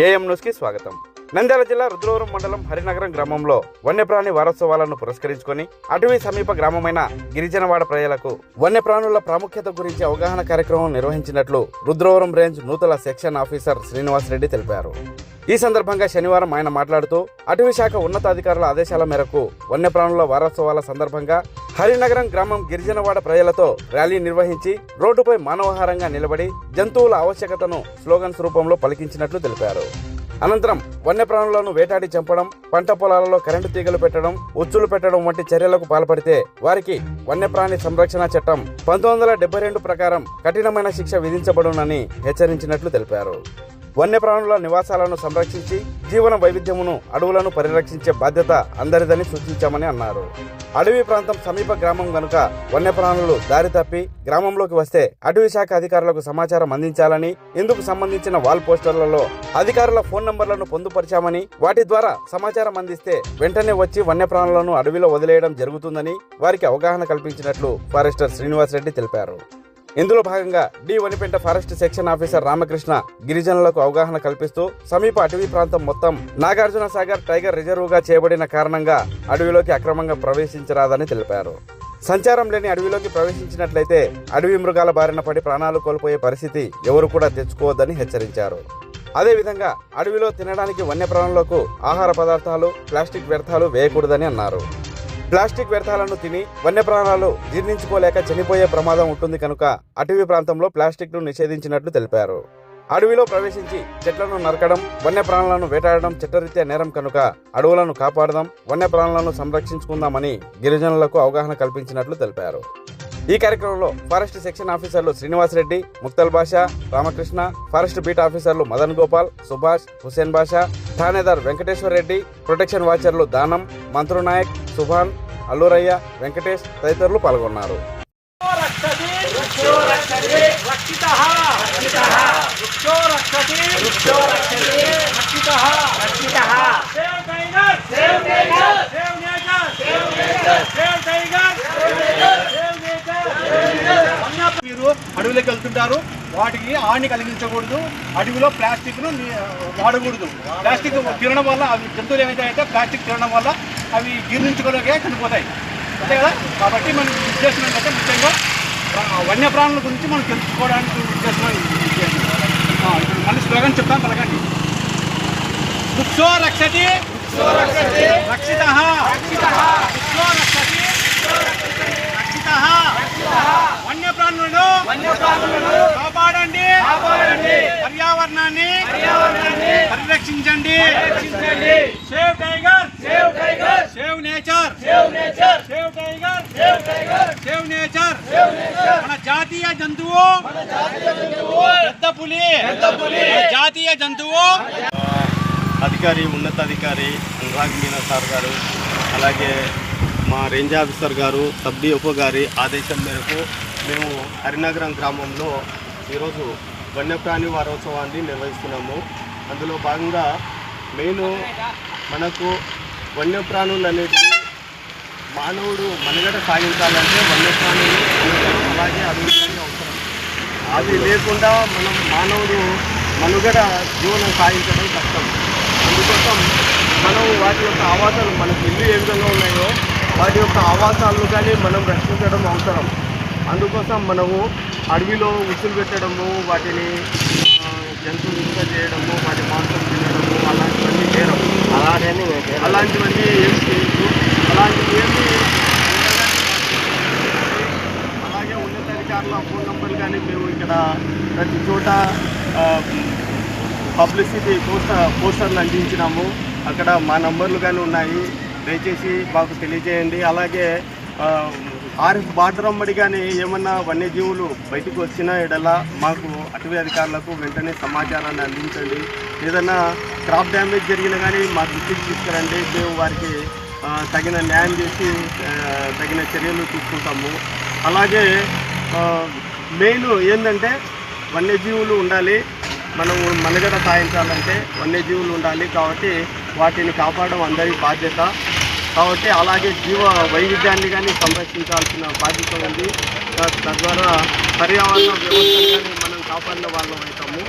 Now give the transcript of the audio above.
AM న్యూస్కి స్వాగతం. నంద్యాల జిల్లా రుద్రవరం మండలం హరినగరం గ్రామంలో వన్యప్రాణి వారోత్సవాలను పురస్కరించుకొని అటవీ సమీప గ్రామమైన గిరిజనవాడ ప్రజలకు వన్యప్రాణుల ప్రాముఖ్యత గురించి అవగాహన కార్యక్రమం నిర్వహించినట్లు రుద్రవరం రేంజ్ నూతన సెక్షన్ ఆఫీసర్ శ్రీనివాసరెడ్డి తెలిపారు. ఈ సందర్భంగా శనివారం ఆయన మాట్లాడుతూ అటవీశాఖ ఉన్నతాధికారుల ఆదేశాల మేరకు వన్యప్రాణుల వారోత్సవాల సందర్భంగా హరినగరం గ్రామం గిరిజనవాడ ప్రజలతో ర్యాలీ నిర్వహించి రోడ్డుపై మానవహారంగా నిలబడి జంతువుల ఆవశ్యకతను స్లోగన్స్ రూపంలో పలికించినట్లు తెలిపారు. అనంతరం వన్యప్రాణులను వేటాడి చంపడం పంట పొలాలలో కరెంటు తీగలు పెట్టడం ఉచ్చులు పెట్టడం వంటి చర్యలకు పాల్పడితే వారికి వన్యప్రాణి సంరక్షణ చట్టం పంతొమ్మిది వందల రెండు ప్రకారం కఠినమైన శిక్ష విధించబడునని హెచ్చరించినట్లు తెలిపారు. వన్యప్రాణుల నివాసాలను సంరక్షించి జీవన వైవిధ్యమును అడవులను పరిరక్షించే బాధ్యత అందరిదని సూచించామని అన్నారు. అడవి ప్రాంతం సమీప గ్రామం గనుక వన్యప్రాణులు దారి తప్పి గ్రామంలోకి వస్తే అటవీ శాఖ అధికారులకు సమాచారం అందించాలని ఇందుకు సంబంధించిన వాల్ పోస్టర్లలో అధికారుల ఫోన్ నంబర్లను పొందుపరిచామని వాటి ద్వారా సమాచారం అందిస్తే వెంటనే వచ్చి వన్యప్రాణులను అడవిలో వదిలేయడం జరుగుతుందని వారికి అవగాహన కల్పించినట్లు ఫారెస్టర్ శ్రీనివాసరెడ్డి తెలిపారు. ఇందులో భాగంగా D Vanipenta forest section officer Ramakrishna గిరిజనులకు అవగాహన కల్పిస్తూ సమీప అటవీ ప్రాంతం మొత్తం నాగార్జున సాగర్ టైగర్ రిజర్వ్గా చేయబడిన కారణంగా అడవిలోకి అక్రమంగా ప్రవేశించరాదని తెలిపారు. సంచారం లేని అడవిలోకి ప్రవేశించినట్లయితే అడవి మృగాల బారిన పడి ప్రాణాలు కోల్పోయే పరిస్థితి ఎవరు కూడా తెచ్చుకోవద్దని హెచ్చరించారు. అదేవిధంగా అడవిలో తినడానికి వన్యప్రాణులకు ఆహార పదార్థాలు ప్లాస్టిక్ వ్యర్థాలు వేయకూడదని అన్నారు. ప్లాస్టిక్ వ్యర్థాలను తిని వన్యప్రాణాలు జీర్ణించుకోలేక చనిపోయే ప్రమాదం ఉంటుంది కనుక అటవీ ప్రాంతంలో ప్లాస్టిక్ను నిషేధించినట్లు తెలిపారు. అడవిలో ప్రవేశించి చెట్లను నరకడం వన్యప్రాణులను వేటాడడం చట్టరీత్యా నేరం కనుక అడవులను కాపాడదాం వన్యప్రాణులను సంరక్షించుకుందామని గిరిజనులకు అవగాహన కల్పించినట్లు తెలిపారు. ఈ కార్యక్రమంలో ఫారెస్ట్ సెక్షన్ ఆఫీసర్లు శ్రీనివాసరెడ్డి ముక్తల్ బాషా రామకృష్ణ ఫారెస్ట్ బీట్ ఆఫీసర్లు మదన్ గోపాల్ సుభాష్ హుసేన్ బాషా థానేదార్ వెంకటేశ్వర్ రెడ్డి ప్రొటెక్షన్ వాచర్లు దానం మంత్రు నాయక్ సుభాన్ అల్లూరయ్య వెంకటేష్ తదితరులు పాల్గొన్నారు. మీరు అడవిలోకి వెళ్తుంటారు. వాటికి హాని కలిగించకూడదు అడవిలో ప్లాస్టిక్ను వాడకూడదు. ప్లాస్టిక్ తినడం వల్ల అవి జంతువులు ఏమైతే అయితే ప్లాస్టిక్ తినడం వల్ల అవి జీర్ణించుకోలేక చనిపోతాయి. అంతే కదా? కాబట్టి మన ఉద్దేశం ఏంటంటే ముఖ్యంగా వన్యప్రాణుల గురించి మనం తెలుసుకోవడానికి ఉద్దేశం ఇప్పుడు మళ్ళీ స్లోగన్ చెప్తాను పలకండి వృక్షో రక్షతి రక్షతి రక్షిత వన్యప్రాణులను వన్యప్రాణులను కాపాడండి. పర్యావరణాన్ని పర్యావరణాన్ని పరిరక్షించండి. పరిరక్షించండి. Save tiger save tiger save nature save nature save tiger save tiger save nature save nature మన జాతీయ జంతువు. మన జాతీయ జంతువు. పెద్ద పులి. పెద్ద పులి. జాతీయ జంతువు. అధికారి ఉన్నతాధికారి అనురాగ్ మీనా సార్ గారు అలాగే మా రేంజ్ ఆఫీసర్ గారు సబ్ డిఓ గారి ఆదేశం మేరకు మేము హరినగరం గ్రామంలో ఈరోజు వన్యప్రాణి వారోత్సవాన్ని నిర్వహిస్తున్నాము. అందులో భాగంగా మెయిన్ మనకు వన్యప్రాణులు అనేటివి మానవుడు మనుగడ సాగించాలంటే వన్యప్రాణులు అలాగే అభివృద్ధి అవసరం. అది లేకుండా మనం మానవుడు మనుగడ జీవనం సాగించడం కష్టం. అందుకోసం మనం వాటి యొక్క ఆవాసాలు మనకు ఇల్లు ఏ విధంగా ఉన్నాయో వాటి యొక్క ఆవాసాలను కానీ మనం రక్షించడం అవసరం. అందుకోసం మనము అడవిలో ఉసులు పెట్టడము వాటిని ఆ, జంతువు హింస చేయడము వాటి మాంసం తినడము అలాంటివన్నీ చేయడం. అలాంటివన్నీ ఏం చేయొద్దు. అలాంటివి ఏమి అలాగే ఉన్నతాధికారుల ఫోన్ నంబర్లు కానీ మేము ఇక్కడ ప్రతి చోట పబ్లిసిటీ పోస్టర్ పోస్టర్లు అందించినాము. అక్కడ మా నంబర్లు కానీ ఉన్నాయి. దయచేసి మాకు తెలియజేయండి. అలాగే ఆర్ఎఫ్ బార్డర్ అమ్మడి కానీ ఏమన్నా వన్యజీవులు బయటకు వచ్చినా ఎడలా మాకు అటవీ అధికారులకు వెంటనే సమాచారాన్ని అందించండి. ఏదైనా క్రాప్ డ్యామేజ్ జరిగినా కానీ మా దృష్టికి తీసుకురండి. మేము వారికి తగిన న్యాయం చేసి తగిన చర్యలు తీసుకుంటాము. అలాగే మెయిన్ ఏంటంటే వన్యజీవులు ఉండాలి. మనము మనుగడ సాధించాలంటే వన్యజీవులు ఉండాలి కాబట్టి వాటిని కాపాడడం అందరి బాధ్యత. కాబట్టి అలాగే జీవ వైవిధ్యాన్ని కానీ సంరక్షించాల్సిన బాధ్యత ఉంది. తద్వారా పర్యావరణ వ్యవస్థను కానీ మనం కాపాడిన వాళ్ళం అవుతాము.